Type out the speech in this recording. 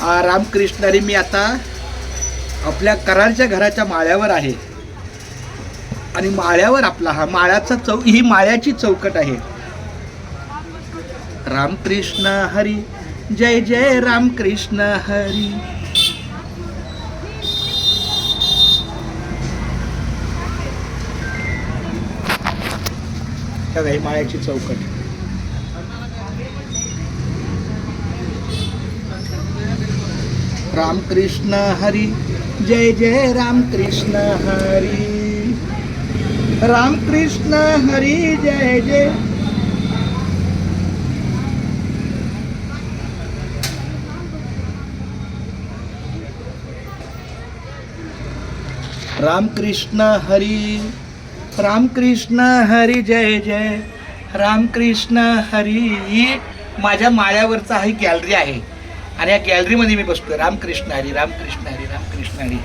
रामकृष्णारी रामकृष्ण हरी मी आता आपल्या कराडच्या घराच्या माळ्यावर आहे. आणि माळ्यावर आपला हा माळ्याचा चौ ही माळ्याची चौकट आहे. रामकृष्ण हरी जय जय रामकृष्ण हरी. ही माळ्याची चौकट. रामकृष्ण हरी। जय जय रामकृष्ण हरी। रामकृष्ण हरी जय जय। रामकृष्ण हरी। रामकृष्ण हरी जय जय। रामकृष्ण हरी। ही माझ्या माळ्यावरचा ही गॅलरी आहे. आणि या गॅलरीमध्ये मी बसतोय. रामकृष्ण हरी रामकृष्ण हरी रामकृष्ण हरी.